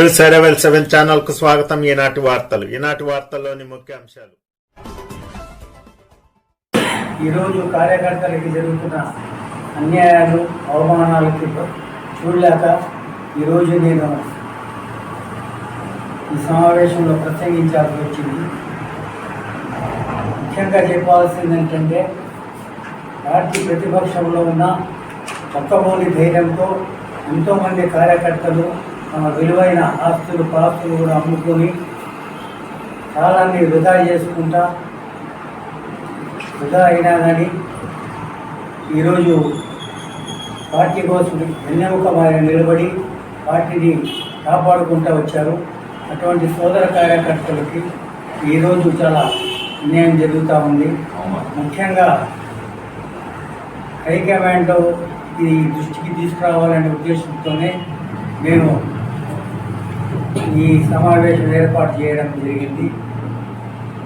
News seven seven ఛానల్కు స్వాగతం. ఈనాటి వార్తలు. ఈనాటి వార్తల్లోని ముఖ్య అంశాలు. ఈరోజు కార్యకర్తలకి జరుగుతున్న అన్యాయాలు అవమానాలకి చూడలేక ఈరోజు నేను ఈ సమావేశంలో ప్రసంగించాల్సి వచ్చింది. ముఖ్యంగా చెప్పాల్సింది ఏంటంటే పార్టీ ప్రతిపక్షంలో ఉన్న చక్కబోని ధైర్యంతో ఎంతోమంది కార్యకర్తలు విలువైన ఆస్తులు పాస్తులు కూడా అమ్ముకొని కాలాన్ని వృధా చేసుకుంటా వృధా అయినా కానీ ఈరోజు పార్టీ కోసం వెన్నెముక మారి నిలబడి పార్టీని కాపాడుకుంటూ వచ్చారు. అటువంటి సోదర కార్యకర్తలకి ఈరోజు చాలా అన్యాయం జరుగుతూ ఉంది. ముఖ్యంగా హైకమాండ్ ఈ దృష్టికి తీసుకురావాలనే ఉద్దేశంతోనే మేము ఈ సమావేశం ఏర్పాటు చేయడం జరిగింది.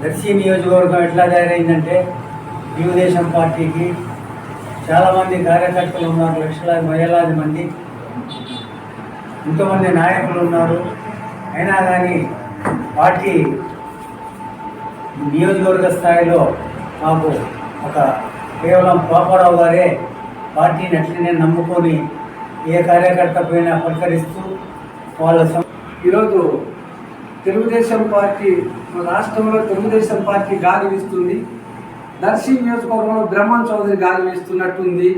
దర్శి నియోజకవర్గం ఎట్లా తయారైందంటే తెలుగుదేశం పార్టీకి చాలామంది కార్యకర్తలు ఉన్నారు లక్షలాది వేలాది మంది. ఎంతోమంది నాయకులు ఉన్నారు. అయినా కానీ పార్టీ నియోజకవర్గ స్థాయిలో మాకు ఒక కేవలం పాపారావు గారే పార్టీని అట్లనే నమ్ముకొని ఏ కార్యకర్త పైన పలకరిస్తూ వాళ్ళ ఈరోజు తెలుగుదేశం పార్టీ మన రాష్ట్రంలో తెలుగుదేశం పార్టీ గాలి వీస్తుంది. నర్సింగ్ నియోజకవర్గంలో బ్రహ్మం చౌదరి గాలి వీస్తున్నట్టుంది.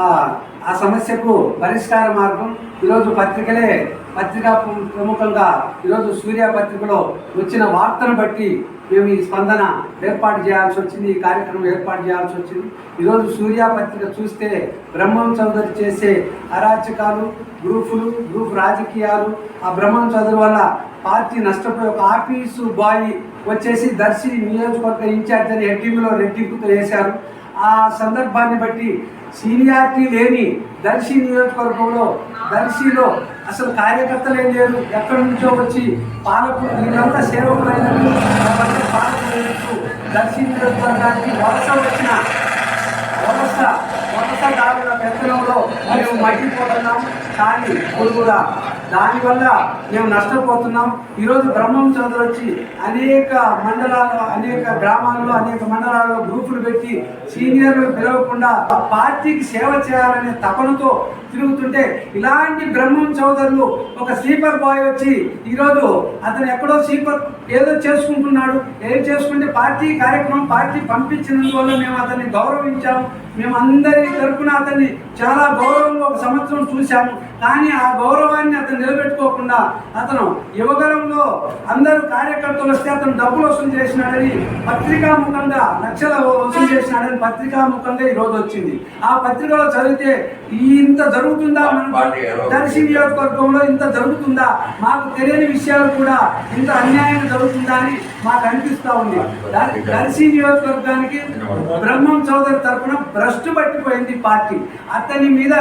ఆ సమస్యకు పరిష్కార మార్గం ఈరోజు పత్రికలే. పత్రికా ప్రముఖంగా ఈరోజు సూర్య పత్రికలో వచ్చిన వార్తను బట్టి మేము ఈ స్పందన ఏర్పాటు చేయాల్సి వచ్చింది ఈ కార్యక్రమం ఏర్పాటు చేయాల్సి వచ్చింది. ఈరోజు సూర్య పత్రిక చూస్తే బ్రహ్మం చౌదరి చేసే అరాచకాలు గ్రూపులు గ్రూప్ రాజకీయాలు ఆ బ్రహ్మం చౌదరి వల్ల పార్టీ నష్టపోయి ఒక ఆఫీసు బాయ్ వచ్చేసి దర్శి నియోజకవర్గ ఇన్ఛార్జ్ అని హెడ్డింగ్లో రెట్టింపుతో వేశారు. ఆ సందర్భాన్ని బట్టి సీనియారిటీ లేని దర్శి నియోజకవర్గంలో దర్శిలో అసలు కార్యకర్తలు ఏం లేరు. ఎక్కడి నుంచో వచ్చి పాలకులు వీళ్ళంతా సేవకులైన దర్శించడానికి దర్శి వలస వచ్చిన వలస వలసదారుల పెత్తనంలో మేము మట్టిపోతున్నాం కానీ ఇప్పుడు దానివల్ల మేము నష్టపోతున్నాం. ఈరోజు బ్రహ్మం చంద్ర వచ్చి అనేక మండలాల్లో అనేక గ్రామాల్లో అనేక మండలాల్లో గ్రూపులు పెట్టి సీనియర్లు పిలవకుండా ఆ పార్టీకి సేవ చేయాలనే తపనతో తిరుగుతుంటే ఇలాంటి బ్రహ్మం చౌదరులు ఒక స్లీపర్ బాయ్ వచ్చి ఈరోజు అతను ఎక్కడో స్లీపర్ ఏదో చేసుకుంటున్నాడు. ఏం చేసుకుంటే పార్టీ కార్యక్రమం పార్టీ పంపించినందువల్ల మేము అతన్ని గౌరవించాము మేము అందరి తరపున అతన్ని చాలా గౌరవంగా ఒక సంవత్సరం చూశాము. కానీ ఆ గౌరవాన్ని అతను నిలబెట్టుకోకుండా అతను యువగలంలో అందరూ కార్యకర్తలు వస్తే అతను డబ్బులు వసూలు చేసినాడని పత్రికాముఖంగా లక్షల వసూలు చేసినాడని పత్రికాముఖంగా ఈ రోజు వచ్చింది. ఆ పత్రికలో చదివితే ఇంత జరుగుతుందా మన దర్శి నియోజకవర్గంలో ఇంత జరుగుతుందా? మాకు తెలియని విషయాలు కూడా ఇంత అన్యాయం జరుగుతుందా అని మాకు అనిపిస్తా ఉంది. దర్- దర్శి నియోజకవర్గానికి బ్రహ్మం చౌదరి తరఫున భ్రష్టు పట్టిపోయింది పార్టీ. అతని మీద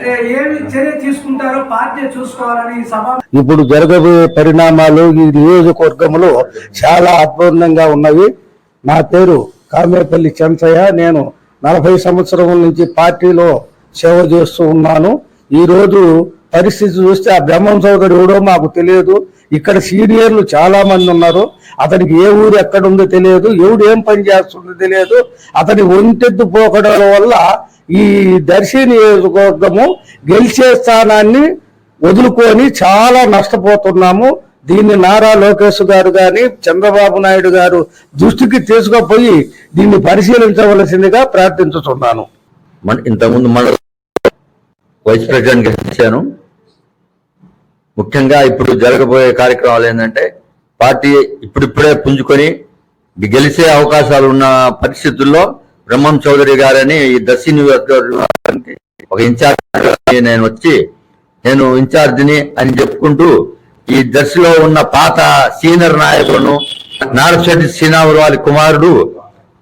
ఏమి చర్య తీసుకుంటారో పార్టీ చూసుకోవాలని సభ ఇప్పుడు జరగబోయే పరిణామాలు ఈ నియోజకవర్గంలో చాలా అద్భుతంగా ఉన్నవి. నా పేరు కామేపల్లి చెంచయ్య. నేను నలభై సంవత్సరముల నుంచి పార్టీలో సేవ చేస్తూ ఉన్నాను. ఈ రోజు పరిస్థితి చూస్తే ఆ బ్రహ్మం సోదరుడు ఎవడో మాకు తెలియదు. ఇక్కడ సీనియర్లు చాలా మంది ఉన్నారు. అతనికి ఏ ఊరు ఎక్కడ ఉందో తెలియదు. ఎవడు ఏం పని చేస్తుందో తెలియదు. అతని ఒంటెత్తు పోకడం వల్ల ఈ దర్శి నియోజకవర్గము గెలిచే స్థానాన్ని వదులుకొని చాలా నష్టపోతున్నాము. దీన్ని నారా లోకేష్ గారు కానీ చంద్రబాబు నాయుడు గారు దృష్టికి తీసుకుపోయి దీన్ని పరిశీలించవలసిందిగా ప్రార్థించుతున్నాను. మన ఇంతకుముందు మన వైస్ ప్రెసిడెంట్ గెలిచాను. ముఖ్యంగా ఇప్పుడు జరగబోయే కార్యక్రమాలు ఏంటంటే పార్టీ ఇప్పుడిప్పుడే పుంజుకొని గెలిచే అవకాశాలు ఉన్న పరిస్థితుల్లో బ్రహ్మం చౌదరి గారని ఈ దర్శి నియోజకవర్గానికి ఒక ఇన్ఛార్జ్ నేను వచ్చి నేను ఇన్ఛార్జిని అని చెప్పుకుంటూ ఈ దర్శిలో ఉన్న పాత సీనియర్ నాయకులను నారశెట్టి శ్రీనాథ్ వారి కుమారుడు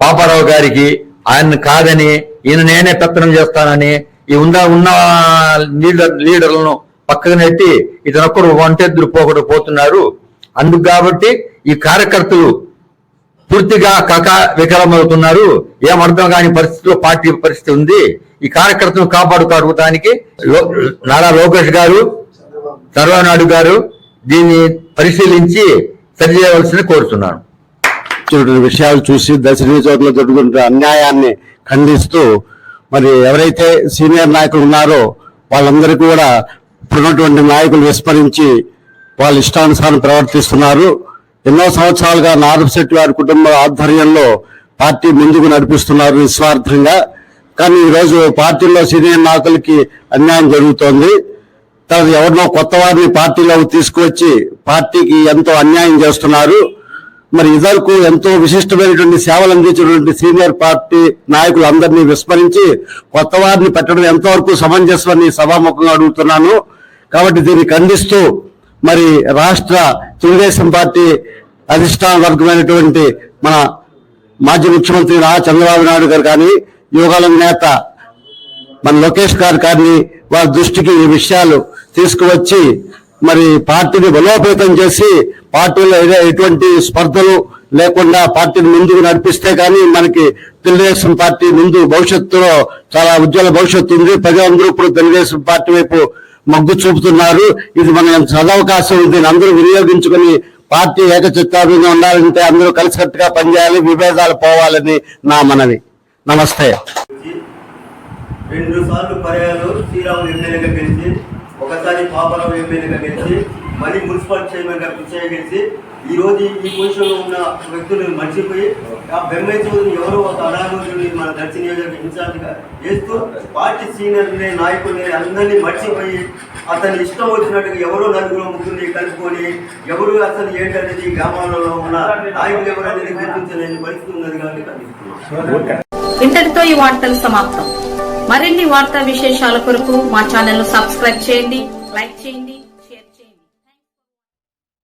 పాపారావు గారికి ఆయన కాదని ఈయన నేనే పెత్తనం చేస్తానని ఈ ఉన్న ఉన్న లీడర్ లీడర్లను పక్కకు నెట్టి ఇతను ఒక్కడు ఒంటెద్దురు పోకడు పోతున్నారు. అందుకు కాబట్టి ఈ కార్యకర్తలు పూర్తిగా కక వికలమవుతున్నారు. ఏమర్థం కాని పరిస్థితిలో పార్టీ పరిస్థితి ఉంది. ఈ కార్యకర్తను కాపాడుకోవడానికి నారా లోకేష్ గారు చంద్రబాబు నాయుడు గారు దీన్ని పరిశీలించి సరిచేయవలసింది కోరుతున్నాను. విషయాలు చూసి దశ నియోజకవర్గంలో జరుగుతున్న అన్యాయాన్ని ఖండిస్తూ మరి ఎవరైతే సీనియర్ నాయకులు ఉన్నారో వాళ్ళందరికీ కూడా ఇప్పుడున్నటువంటి నాయకులు విస్మరించి వాళ్ళ ఇష్టానుసారం ప్రవర్తిస్తున్నారు. ఎన్నో సంవత్సరాలుగా నారపశెట్టి వారి కుటుంబ ఆధ్వర్యంలో పార్టీ ముందుకు నడిపిస్తున్నారు నిస్వార్థంగా. కానీ ఈరోజు పార్టీలో సీనియర్ నాయకులకి అన్యాయం జరుగుతోంది. తర్వాత ఎవరినో కొత్త వారిని పార్టీలోకి తీసుకువచ్చి పార్టీకి ఎంతో అన్యాయం చేస్తున్నారు. మరి ఇదివరకు ఎంతో విశిష్టమైనటువంటి సేవలు అందించినటువంటి సీనియర్ పార్టీ నాయకులందరినీ విస్మరించి కొత్త వారిని పెట్టడం ఎంతవరకు సమంజసమని సభాముఖంగా అడుగుతున్నాను. కాబట్టి దీన్ని ఖండిస్తూ మరి రాష్ట్ర తెలుగుదేశం పార్టీ అధిష్టాన వర్గమైనటువంటి మన మాజీ ముఖ్యమంత్రి రా చంద్రబాబు నాయుడు గారు కానీ యువకాలం నేత మన లోకేష్ గారు కానీ వారి దృష్టికి ఈ విషయాలు తీసుకువచ్చి మరి పార్టీని బలోపేతం చేసి పార్టీలో ఎటువంటి స్పర్ధలు లేకుండా పార్టీని ముందుకు నడిపిస్తే కానీ మనకి తెలుగుదేశం పార్టీ ముందు భవిష్యత్తులో చాలా ఉజ్వల భవిష్యత్తు ఉంది. ప్రజలందరూ ఇప్పుడు తెలుగుదేశం పార్టీ వైపు మొగ్గు చూపుతున్నారు. ఇది మన సదవకాశం ఉంది. దీన్ని అందరూ వినియోగించుకుని పార్టీ ఏకచిత్తాభిగా ఉండాలంటే అందరూ కలిసికట్టుగా పనిచేయాలి విభేదాలు పోవాలని నా మనవి. నమస్తే. రెండు సార్లు పర్యాలు శ్రీరాములు ఎమ్మెల్యేగా గెలిచి ఒకసారి పాపరావు ఎమ్మెల్యేగా గెలిచి మళ్ళీ మున్సిపల్ చైర్మన్గా ఈరోజు ఈ రోజు ఈ ఉన్న వ్యక్తులను మర్చిపోయి ఆ బెమ్మై చౌదరి ఎవరో ఒక అనారోగ్యుని మన దర్శన నియోజక ఇన్ఛార్జ్గా చేస్తూ పార్టీ సీనియర్ నాయకుల్ని అందరినీ మర్చిపోయి అతని ఇష్టం వచ్చినట్టుగా ఎవరో నలుగురు ముగ్గురిని కలుపుకొని ఎవరు అసలు ఏంటనేది గ్రామాలలో ఉన్న నాయకులు ఎవరనేది గుర్తించలేని పరిస్థితి ఉన్నది కాబట్టి ఇంతటితో ఈ వార్తలు సమాప్తం. మరిన్ని వార్తా విశేషాల కొరకు మా ఛానల్ను సబ్స్క్రైబ్ చేయండి లైక్ చేయండి.